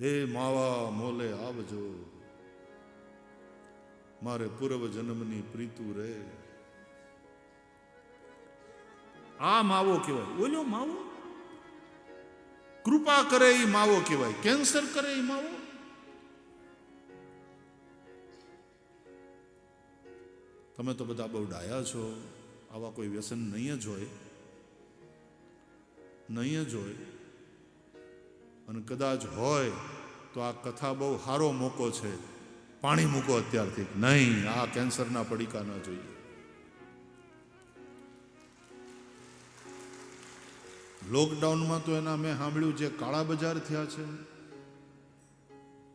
હે માવા મોલે, આવજો. મારે પૂર્વ જન્મની પ્રીતુ રે. આ માવો કહેવાય. ઓલો માવો? કૃપા કરે એ માવો કહેવાય. કેન્સર કરે એ માવો? તમે તો બધા બહુ ડાયા છો. આવા કોઈ વ્યસન નહીં જ હોય. નહીં જ હોય. અને કદાચ હોય તો આ કથા બહુ સારો મોકો છે. પાણી મૂકો અત્યારથી. નહીં, આ કેન્સરના પડીકા ન જોઈએ. લોકડાઉનમાં તો એના મેં સાંભળ્યું જે કાળા બજાર થયા છે.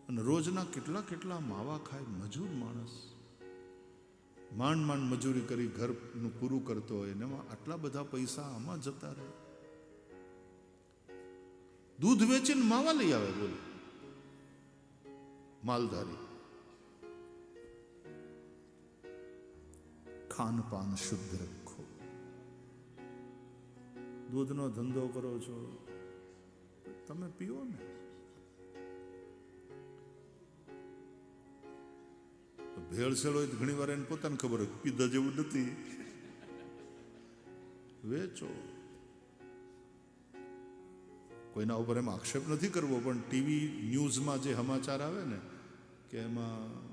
અને રોજના કેટલા કેટલા માવા ખાય મજૂર માણસ. માંડ માંડ મજૂરી કરી ઘરનું પૂરું કરતો હોય એમાં આટલા બધા પૈસા આમાં જતા રહે. દૂધ વેચીને માવા લઈ આવે બોલો. માલધારી. ખાનપાન શુદ્ધ રાખો. દૂધનો ધંધો કરો છો, તમે પીઓ ને. ભેળસેળ હોય ઘણી વાર એને પોતાને ખબર હોય પીધા જેવું નથી. વેચો. કોઈના ઉપર એમ આક્ષેપ નથી કરવો, પણ ટીવી ન્યૂઝમાં જે સમાચાર આવે ને, કે એમાં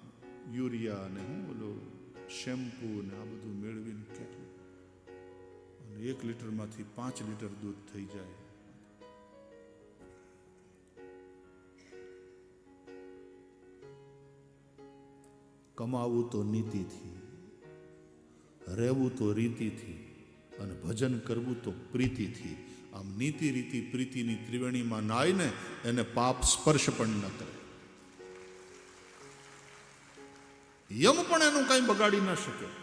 યુરિયા ને હું બોલો, શેમ્પુ ને આ બધું મેળવીને કેટલું? અને એક લીટરમાંથી પાંચ લીટર દૂધ થઈ જાય. કમાવું તો નીતિથી, રહેવું તો રીતિથી, અને ભજન કરવું તો પ્રીતિથી. આમ નીતિ રીતિ પ્રીતિની ત્રિવેણીમાં નાહીને એને પાપ સ્પર્શ પણ ન કરે. યમ પણ એનું કંઈ બગાડી ન શકે.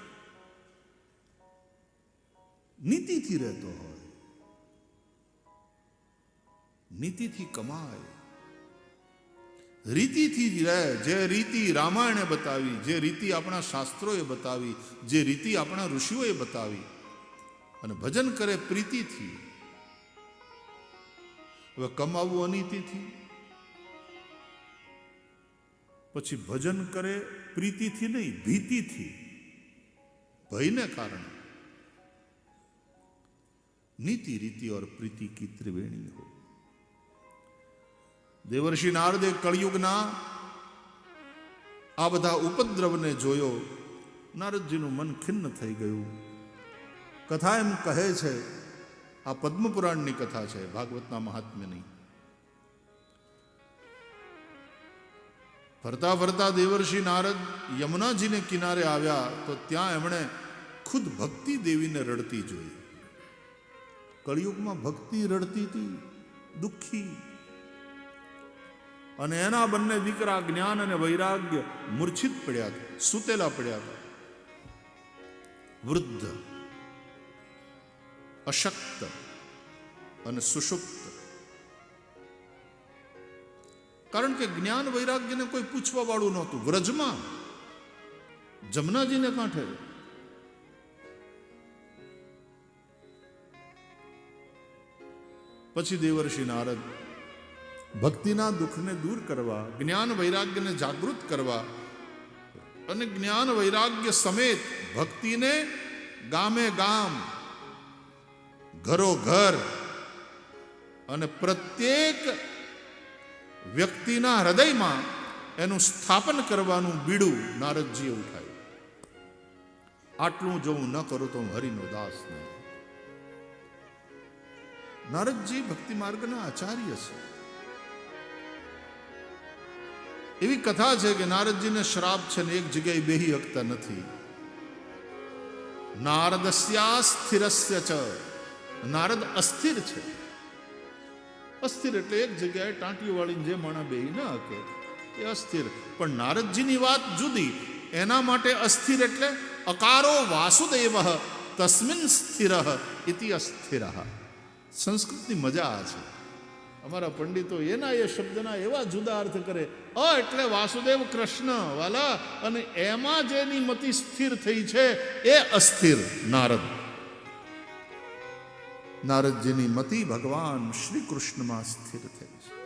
નીતિથી રહેતો હોય. નીતિથી કમાય. રીતિથી રહે. જે રીતિ રામાયણે બતાવી, જે રીતિ આપણા શાસ્ત્રોએ બતાવી, જે રીતિ આપણા ઋષિઓએ બતાવી. અને ભજન કરે પ્રીતિથી. હવે કમાવવું અનીતિથી પછી ભજન કરે પ્રીતિથી નહીં, ભીતિથી. ભયને કારણે. નીતિ, રીતિ ઓર પ્રીતિ કી ત્રિવેણી હો દેવર્ષિ નારદે કળિયુગના આ બધા ઉપદ્રવને જોયો, નારદજીનું મન ખિન્ન થઈ ગયું. કથા એમ કહે છે આ પદ્મપુરાણની કથા છે, ભાગવતના મહાત્મ્યની. ફરતા ફરતા દેવર્ષિ નારદ યમુનાજીને કિનારે આવ્યા તો ત્યાં એમણે ખુદ ભક્તિ દેવીને રડતી જોઈ. કળિયુગમાં ભક્તિ રડતી હતી, દુઃખી. અને એના બંને દીકરા જ્ઞાન અને વૈરાગ્ય મૂર્છિત પડ્યા, સુતેલા પડ્યા. વૃદ્ધ અશક્ત અને સુષુપ્ત. કારણ કે જ્ઞાન વૈરાગ્યને કોઈ પૂછવા વાળું નહોતું. વ્રજમાં જમનાજીને કાંઠે પછી દેવર્ષિ નારદ ભક્તિના દુઃખને દૂર કરવા, જ્ઞાન વૈરાગ્યને જાગૃત કરવા અને જ્ઞાન વૈરાગ્ય સમેત ભક્તિને ગામે ગામ ઘરો ઘર અને પ્રત્યેક વ્યક્તિના હૃદયમાં એનું સ્થાપન કરવાનું બીડું નારદજીએ ઉઠાવ્યું આટલું જો હું ન કરું તો હું હરિનો દાસ નહીં. નારદજી ભક્તિ માર્ગના આચાર્ય છે. એવી કથા છે કે નારદજીને શ્રાપ છે ને એક જગ્યાએ બેહી હકતા નથી. નારદસ્યા સ્થિરસ્ય ચ. નારદ અસ્થિર છે. અસ્થિર એટલે એક જગ્યાએ ટાંટીઓ વાળીને જે માણા બે ન હકે, એ અસ્થિર. પણ નારદજીની વાત જુદી. એના માટે અસ્થિર એટલે અકારો વાસુદેવ, તસ્મિન સ્થિર ઇતિ અસ્થિર. સંસ્કૃતની મજા આ છે. અમારા પંડિતો એના એ શબ્દના એવા જુદા અર્થ કરે, અ એટલે વાસુદેવ કૃષ્ણ, વાલા, અને એમાં જેની મતિ સ્થિર થઈ છે, એ અસ્થિર, નારદ. નારદજીની મતિ ભગવાન શ્રી કૃષ્ણમાં સ્થિર થઈ છે.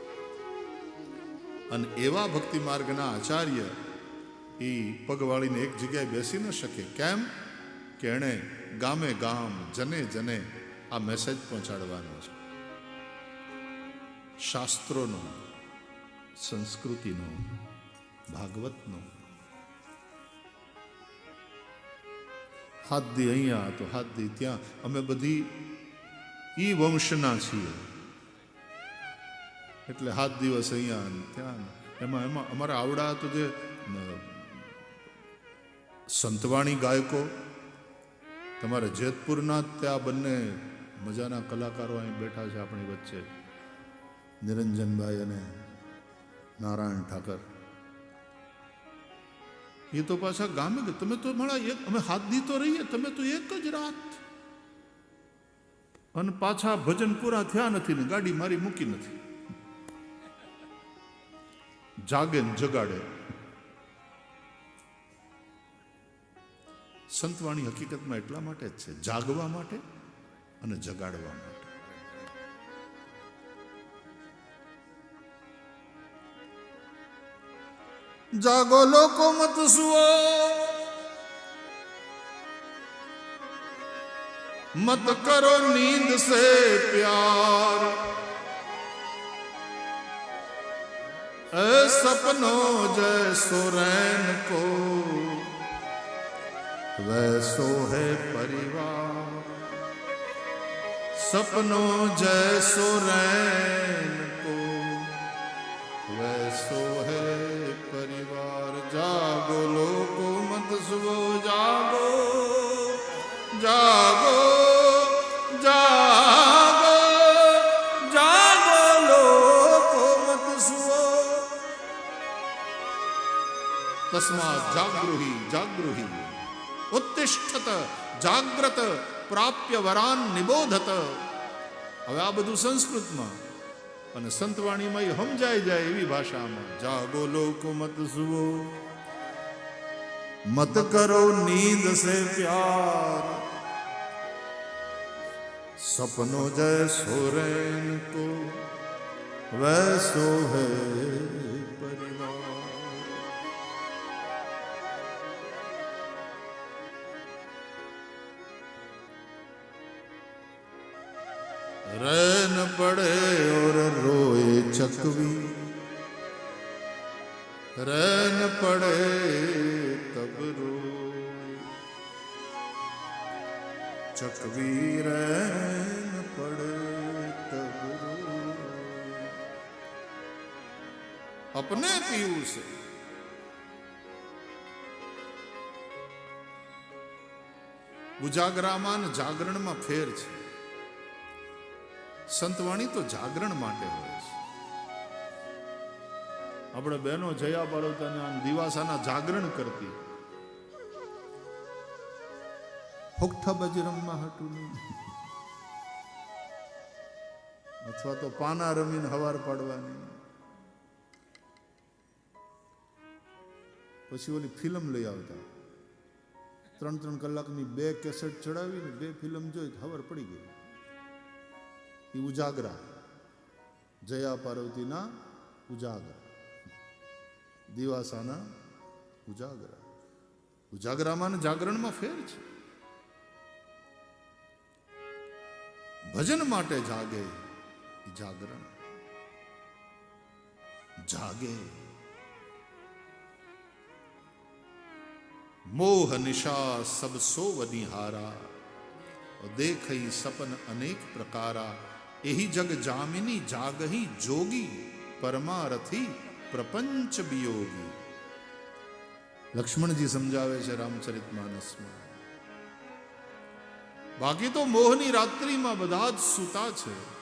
અને એવા ભક્તિ માર્ગના આચાર્ય એ પગવાળીને એક જગ્યાએ બેસી ન શકે. કેમ? કે એણે ગામે ગામ, જને જને આ મેસેજ પહોંચાડવાનો છે. શાસ્ત્રોનો, સંસ્કૃતિનો, ભાગવતનો. હાથ દી અહીંયા, તો હાથ દી ત્યાં. અમે બધી ઈ વંશના છીએ એટલે હાથ દિવસ અહીંયા ત્યાં એમાં એમાં અમારા આવડા તો જે સંતવાણી ગાયકો, તમારે જેતપુરના ત્યાં બંને મજાના કલાકારો અહીં બેઠા છે આપણી વચ્ચે નિરંજનભાઈ અને નારાયણ ઠાકર એ તો પાછા ગામે. તમે તો મળા એક, અમે હાથ દીતો રહીએ, તમે તો એક જ રાત અને પાછા ભજન પૂરા થયા નથી ને ગાડી મારી મૂકી નથી. જાગે ને જગાડે. સંતવાણી હકીકતમાં એટલા માટે જ છે, જાગવા માટે અને જગાડવા માટે. જાગો લોકો મત સુઓ मत करो नींद से प्यार। ऐ सपनों जैसो रैन को, वैसो है परिवार। सपनों जैसो रैन को, वैसो है परिवार। जागो लोको मत सुबो तस्मात् जागृहि जागृहि ઉત્તિષ્ઠત જાગ્રત પ્રાપ્ય વરાન નિબોધત હવે આ બધું સંસ્કૃતમાં અને સંતવાણીમાં એ સમજાઈ જાય એવી ભાષામાં જાગો લોકો મત સુવો મત કરો નીંદ સે પ્યાર सपनों जैसो रैन को वैसो है रैन पड़े और रोए चकवी रैन पड़े तब रोए चकवी रैन पड़े तब रोए। अपने पीऊ से ઉજાગરામાં ને જાગરણમાં ફેર છે સંતવાણી તો જાગરણ માટે હોય છે. આપણે બહેનો જયા પાર્વતીના દિવાસાના જાગરણ કરતી. અથવા તો પાના રમીને હવાર પાડવાની. પછી ઓલી ફિલ્મ લઈ આવતા. ત્રણ ત્રણ કલાકની બે કેસેટ ચડાવીને બે ફિલ્મ જોઈ ખબર પડી ગઈ. એ ઉજાગરા. જયા પાર્વતીના ઉજાગરા. દિવાસાના ઉજાગરા. ઉજાગરામાં જાગરણમાં ફેર છે. ભજન માટે જાગે જાગરણ. જાગે. મોહ નિશા સબ સો વનિહારા. દેખઈ સપન અનેક પ્રકારા. એહી જગ જામિની જાગહી જોગી, પરમારથી પ્રપંચ વિયોગી લક્ષ્મણજી સમજાવે છે રામચરિત માનસમાં. બાકી તો મોહની રાત્રિમાં બધા જ સૂતા છે.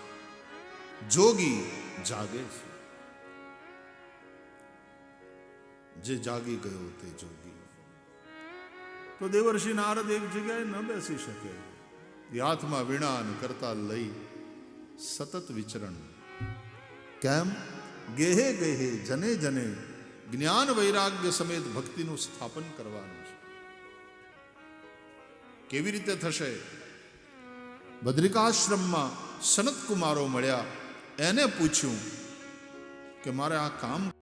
જોગી જાગે છે. જે જાગી ગયો તે જોગી. તો દેવર્ષિ નારદ એક જગ્યાએ ન બેસી શકે. હાથમાં વીણા કરતા લઈ સતત વિચરણ. કેમ? ગેહે ગેહે, જને જને જ્ઞાન વૈરાગ્ય સમેત ભક્તિનું સ્થાપન કરવાનું છે. કેવી રીતે થશે? બદ્રિકાશ્રમમાં સનત કુમારો મળ્યા. એને પૂછ્યું કે, મારે આ કામ